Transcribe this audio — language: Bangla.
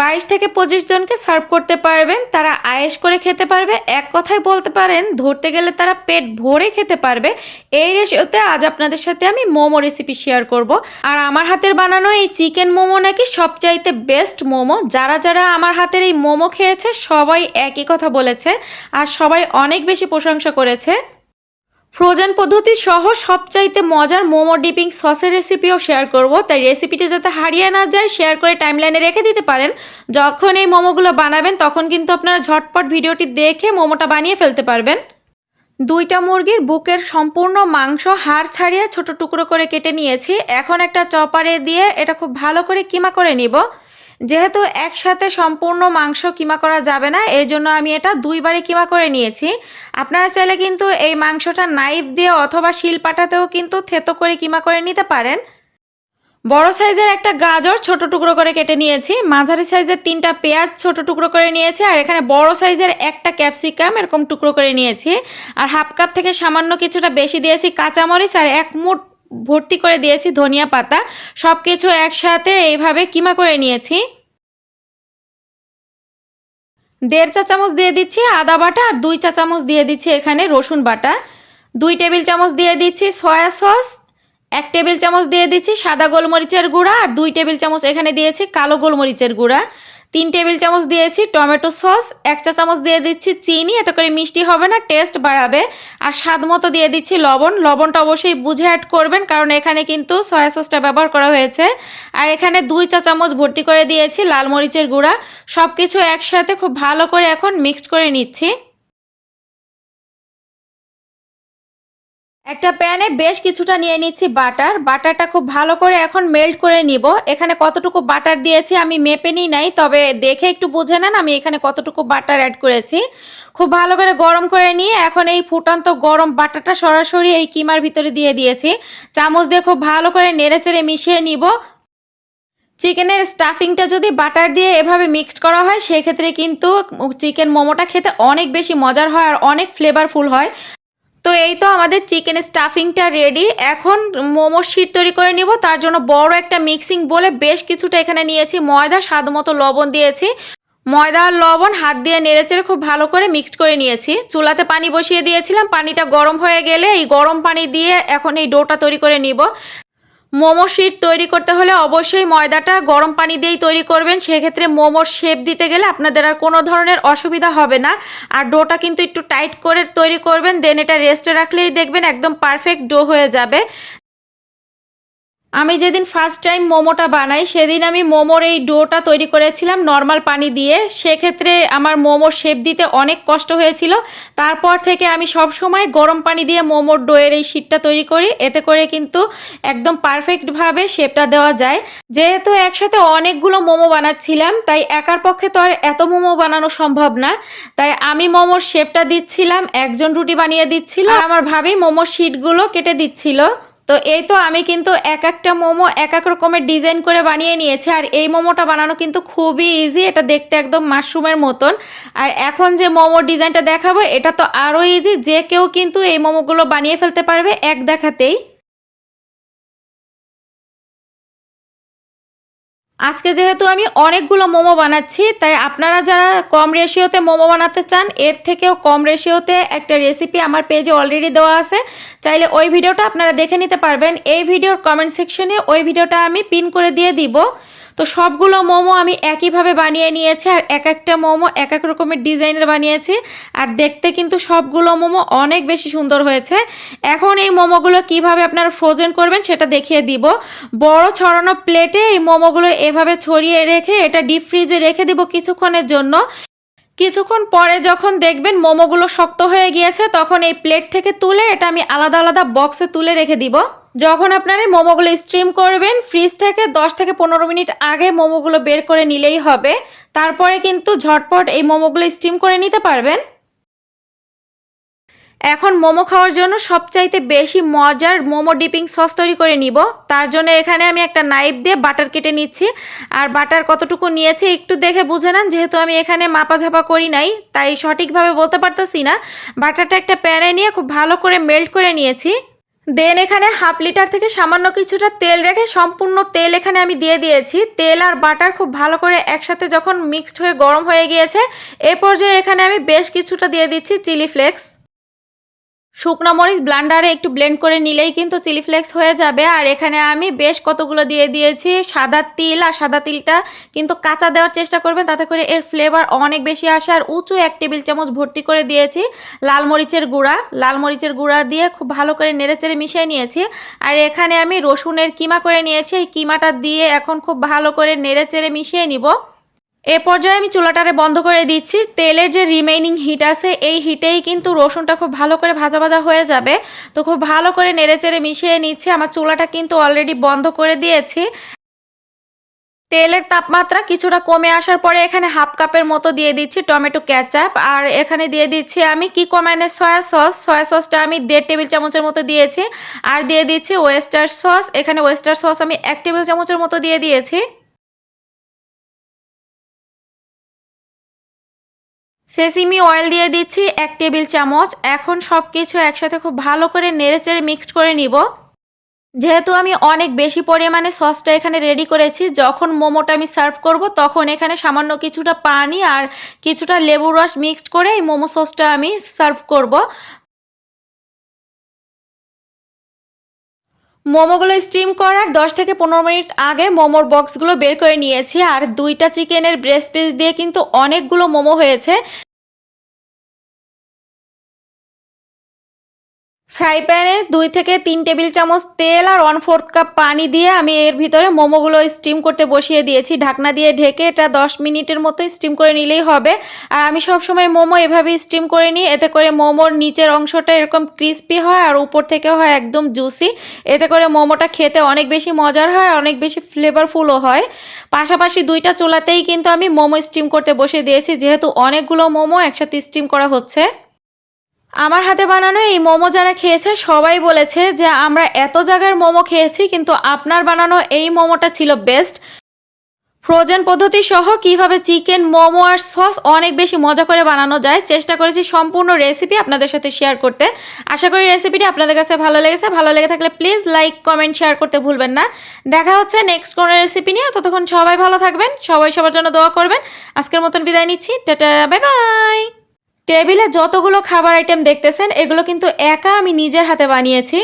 বাইশ থেকে পঁচিশ জনকে সার্ভ করতে পারবেন, তারা আয়েস করে খেতে পারবে, এক কথায় বলতে পারেন, ধরতে গেলে তারা পেট ভরে খেতে পারবে। এই রেসিওতে আজ আপনাদের সাথে আমি মোমো রেসিপি শেয়ার করব। আর আমার হাতের বানানো এই চিকেন মোমো নাকি সবচাইতে বেস্ট মোমো। যারা যারা আমার হাতের এই মোমো খেয়েছে, সবাই একই কথা বলেছে, আর সবাই অনেক বেশি প্রশংসা করেছে। ফ্রোজেন পদ্ধতি সহ সবচাইতে মজার মোমো ডিপিং সসের রেসিপিও শেয়ার করব। তাই রেসিপিটি যাতে হারিয়ে না যায় শেয়ার করে টাইমলাইনে রেখে দিতে পারেন। যখন এই মোমোগুলো বানাবেন, তখন কিন্তু আপনারা ঝটপট ভিডিওটি দেখে মোমোটা বানিয়ে ফেলতে পারবেন। দুইটা মুরগির বুকের সম্পূর্ণ মাংস হাড় ছাড়িয়ে ছোট টুকরো করে কেটে নিয়েছি। এখন একটা চপারে দিয়ে এটা খুব ভালো করে কিমা করে নিব। যেহেতু একসাথে সম্পূর্ণ মাংস কিমা করা যাবে না, এই জন্য আমি এটা দুইবারে কিমা করে নিয়েছি। আপনারা চাইলে কিন্তু এই মাংসটা নাইফ দিয়ে অথবা শিল পাটাতেও কিন্তু থেতো করে কিমা করে নিতে পারেন। বড় সাইজের একটা গাজর ছোট টুকরো করে কেটে নিয়েছি, মাঝারি সাইজের তিনটা পেঁয়াজ ছোট টুকরো করে নিয়েছি, আর এখানে বড় সাইজের একটা ক্যাপসিকাম এরকম টুকরো করে নিয়েছি। আর হাফ কাপ থেকে সামান্য কিছুটা বেশি দিয়েছি কাঁচামরিচ, আর এক মুঠ ভর্তি করে দিয়েছি ধনিয়া পাতা সব কিছু একসাথে এইভাবে কিমা করে নিয়েছি। দেড় চা চামচ দিয়ে দিচ্ছি আদা বাটা আর দুই চা চামচ দিয়ে দিচ্ছি এখানে রসুন বাটা। দুই টেবিল চামচ দিয়ে দিচ্ছি সয়া সস, এক টেবিল চামচ দিয়ে দিচ্ছি সাদা গোলমরিচের গুঁড়া আর দুই টেবিল চামচ এখানে দিয়েছি কালো গোলমরিচের গুঁড়া। তিন টেবিল চামচ দিয়েছি টমেটো সস, এক চা চামচ দিয়ে দিচ্ছি চিনি, এত করে মিষ্টি হবে না, টেস্ট বাড়াবে। আর স্বাদ মতো দিয়ে দিচ্ছি লবণ। লবণটা অবশ্যই বুঝে অ্যাড করবেন, কারণ এখানে কিন্তু সয়া সসটা ব্যবহার করা হয়েছে। আর এখানে দুই চা চামচ ভর্তি করে দিয়েছি লাল মরিচের গুঁড়া। সব কিছু একসাথে খুব ভালো করে এখন মিক্সড করে নিচ্ছি। একটা প্যানে বেশ কিছুটা নিয়ে নিচ্ছি বাটার। বাটারটা খুব ভালো করে এখন মেল্ট করে নিব। এখানে কতটুকু বাটার দিয়েছি আমি মেপে নিই নাই, তবে দেখে একটু বুঝে নেন আমি এখানে কতটুকু বাটার অ্যাড করেছি। খুব ভালো করে গরম করে নিয়ে এখন এই ফুটান্ত গরম বাটারটা সরাসরি এই কিমার ভিতরে দিয়ে দিয়েছি। চামচ দিয়ে খুব ভালো করে নেড়েচেড়ে মিশিয়ে নিব। চিকেনের স্টাফিংটা যদি বাটার দিয়ে এভাবে মিক্সড করা হয়, সেক্ষেত্রে কিন্তু চিকেন মোমোটা খেতে অনেক বেশি মজার হয় আর অনেক ফ্লেভারফুল হয়। তো এই তো আমাদের চিকেন স্টাফিংটা রেডি এখন মোমো শিট তৈরি করে নিব। তার জন্য বড় একটা মিক্সিং বলে বেশ কিছুটা এখানে নিয়েছি। ময়দা, স্বাদ মতো লবণ দিয়েছি। ময়দা আর লবণ হাত দিয়ে নেড়েচেড়ে খুব ভালো করে মিক্সড করে নিয়েছি। চুলাতে পানি বসিয়ে দিয়েছিলাম। পানিটা গরম হয়ে গেলে এই গরম পানি দিয়ে এখন এই ডোটা তৈরি করে নিব। মোমো শিট তৈরি করতে হলে অবশ্যই ময়দাটা গরম পানি দিয়েই তৈরি করবেন। সেক্ষেত্রে মোমোর শেপ দিতে গেলে আপনাদের আর কোনো ধরনের অসুবিধা হবে না। আর ডোটা কিন্তু একটু টাইট করে তৈরি করবেন দেন এটা রেস্টে রাখলেই দেখবেন একদম পারফেক্ট ডো হয়ে যাবে। আমি যেদিন ফার্স্ট টাইম মোমোটা বানাই, সেদিন আমি মোমোর এই ডোটা তৈরি করেছিলাম নর্মাল পানি দিয়ে। সেক্ষেত্রে আমার মোমোর শেপ দিতে অনেক কষ্ট হয়েছিল। তারপর থেকে আমি সব সময় গরম পানি দিয়ে মোমোর ডোয়ের এই শীটটা তৈরি করি। এতে করে কিন্তু একদম পারফেক্টভাবে শেপটা দেওয়া যায়। যেহেতু একসাথে অনেকগুলো মোমো বানাচ্ছিলাম, তাই একার পক্ষে তো আর এত মোমো বানানো সম্ভব না। তাই আমি মোমোর শেপটা দিচ্ছিলাম, একজন রুটি বানিয়ে দিচ্ছিল আমার ভাবি মোমোর শিটগুলো কেটে দিচ্ছিল। তো এই তো আমি কিন্তু এক একটা মোমো এক এক রকমের ডিজাইন করে বানিয়ে নিয়েছি, আর এই মোমোটা বানানো কিন্তু খুবই ইজি এটা দেখতে একদম মাশরুমের মতন। আর এখন যে মোমো ডিজাইনটা দেখাবো, এটা তো আরও ইজি যে কেউ কিন্তু এই মোমোগুলো বানিয়ে ফেলতে পারবে এক দেখাতেই। আজকে যেহেতু আমি অনেকগুলো মোমো বানাচ্ছি, তাই আপনারা যারা কম রেশিওতে মোমো বানাতে চান, এর থেকেও কম রেশিওতে একটা রেসিপি আমার পেজে অলরেডি দেওয়া আছে। চাইলে ওই ভিডিওটা আপনারা দেখে নিতে পারবেন। এই ভিডিওর কমেন্ট সেকশনে ওই ভিডিওটা আমি পিন করে দিয়ে দিব। তো সবগুলো মোমো আমি একইভাবে বানিয়ে নিয়েছি আর এক একটা মোমো এক এক রকমের ডিজাইনের বানিয়েছি আর দেখতে কিন্তু সবগুলো মোমো অনেক বেশি সুন্দর হয়েছে। এখন এই মোমোগুলো কীভাবে আপনারা ফ্রোজেন করবেন সেটা দেখিয়ে দিব। বড় ছড়ানো প্লেটে এই মোমোগুলো এভাবে ছড়িয়ে রেখে এটা ডিপ ফ্রিজে রেখে দিব কিছুক্ষণের জন্য। কিছুক্ষণ পরে যখন দেখবেন মোমোগুলো শক্ত হয়ে গিয়েছে তখন এই প্লেট থেকে তুলে এটা আমি আলাদা আলাদা বক্সে তুলে রেখে দিব। যখন আপনারা মোমোগুলো স্ট্রিম করবেন ফ্রিজ থেকে 10 থেকে পনেরো মিনিট আগে মোমোগুলো বের করে নিলেই হবে। তারপরে কিন্তু ঝটপট এই মোমোগুলো স্টিম করে নিতে পারবেন। এখন মোমো খাওয়ার জন্য সবচাইতে বেশি মজার মোমো ডিপিং সস তৈরি করে নিব। তার জন্য এখানে আমি একটা নাইফ দিয়ে বাটার কেটে নিচ্ছি। আর বাটার কতটুকু নিয়েছি একটু দেখে বুঝে নেন, যেহেতু আমি এখানে মাপা ঝাপা করি নাই, তাই সঠিকভাবে বলতে পারতেছি না। বাটারটা একটা প্যানে নিয়ে খুব ভালো করে মেল্ট করে নিয়েছি। দেন এখানে হাফ লিটার থেকে সামান্য কিছুটা তেল রেখে সম্পূর্ণ তেল এখানে আমি দিয়ে দিয়েছি। তেল আর বাটার খুব ভালো করে একসাথে যখন মিক্সড হয়ে গরম হয়ে গিয়েছে, এ পর্যায়ে এখানে আমি বেশ কিছুটা দিয়ে দিচ্ছি চিলি ফ্লেক্স। শুকনো মরিচ ব্লান্ডারে একটু ব্লেন্ড করে নিলেই কিন্তু চিলি ফ্লেক্স হয়ে যাবে। আর এখানে আমি বেশ কতগুলো দিয়ে দিয়েছি। সাদা তিল আর সাদা তিলটা কিন্তু কাঁচা দেওয়ার চেষ্টা করবেন, তাতে করে এর ফ্লেভার অনেক বেশি আসে। আর উঁচু এক টেবিল চামচ ভর্তি করে দিয়েছি লাল মরিচের গুঁড়া। লাল মরিচের গুঁড়া দিয়ে খুব ভালো করে নেড়েচেড়ে মিশিয়ে নিয়েছি। আর এখানে আমি রসুনের কিমা করে নিয়েছি। এই কিমাটা দিয়ে এখন খুব ভালো করে নেড়েচেড়ে মিশিয়ে নিব। এ পর্যায়ে আমি চুলাটারে বন্ধ করে দিচ্ছি। তেলের যে রিমেইনিং হিট আছে, এই হিটেই কিন্তু রসুনটা খুব ভালো করে ভাজা ভাজা হয়ে যাবে। তো খুব ভালো করে নেড়েচেড়ে মিশিয়ে নিচ্ছি। আমার চুলাটা কিন্তু অলরেডি বন্ধ করে দিয়েছি। তেলের তাপমাত্রা কিছুটা কমে আসার পরে এখানে হাফ কাপের মতো দিয়ে দিচ্ছি টমেটো ক্যাচাপ আর এখানে দিয়ে দিচ্ছি আমি কি কমানের সয়া সস সয়া সসটা আমি দেড় টেবিল চামচের মতো দিয়েছি। আর দিয়ে দিচ্ছি ওয়েস্টার সস এখানে ওয়েস্টার সস আমি এক টেবিল চামচের মতো দিয়ে দিয়েছি। সেসিমি অয়েল দিয়ে দিচ্ছি এক টেবিল চামচ। এখন সব কিছু একসাথে খুব ভালো করে নেড়েচেড়ে মিক্সড করে নিব। যেহেতু আমি অনেক বেশি পরিমাণে সসটা এখানে রেডি করেছি, যখন মোমোটা আমি সার্ভ করব, তখন এখানে সামান্য কিছুটা পানি আর কিছুটা লেবু রস মিক্সড করে এই মোমো সসটা আমি সার্ভ করব। মোমোগুলো স্টিম করার 10 থেকে পনেরো মিনিট আগে মোমোর বক্সগুলো বের করে নিয়েছি, আর দুইটা চিকেনের ব্রেস্ট পিস দিয়ে কিন্তু অনেকগুলো মোমো হয়েছে। ফ্রাই প্যানে দুই থেকে তিন টেবিল চামচ তেল আর ওয়ান ফোর্থ কাপ পানি দিয়ে আমি এর ভিতরে মোমোগুলো স্টিম করতে বসিয়ে দিয়েছি। ঢাকনা দিয়ে ঢেকে এটা দশ মিনিটের মতো স্টিম করে নিলেই হবে। আর আমি সবসময় মোমো এভাবেই স্টিম করে নিই। এতে করে মোমোর নিচের অংশটা এরকম ক্রিস্পি হয় আর উপর থেকে হয় একদম জুসি এতে করে মোমোটা খেতে অনেক বেশি মজার হয়, অনেক বেশি ফ্লেভারফুলও হয়। পাশাপাশি দুইটা চুলাতেই কিন্তু আমি মোমো স্টিম করতে বসে দিয়েছি। যেহেতু অনেকগুলো মোমো একসাথে স্টিম করা হচ্ছে। আমার হাতে বানানো এই মোমো যারা খেয়েছে, সবাই বলেছে যে আমরা এত জায়গার মোমো খেয়েছি, কিন্তু আপনার বানানো এই মোমোটা ছিল বেস্ট ফ্রোজেন পদ্ধতি সহ কীভাবে চিকেন, মোমো আর সস অনেক বেশি মজা করে বানানো যায়, চেষ্টা করেছি সম্পূর্ণ রেসিপি আপনাদের সাথে শেয়ার করতে। আশা করি রেসিপিটি আপনাদের কাছে ভালো লেগেছে। ভালো লেগে থাকলে প্লিজ লাইক কমেন্ট শেয়ার করতে ভুলবেন না। দেখা হচ্ছে নেক্সট কোনো রেসিপি নিয়ে। ততক্ষণ সবাই ভালো থাকবেন। সবাই সবার জন্য দোয়া করবেন। আজকের মতন বিদায় নিচ্ছি। টাটা বাই বাই টেবিলে যতগুলো খাবার আইটেম দেখতেছেন এগুলো কিন্তু একা আমি নিজের হাতে বানিয়েছি।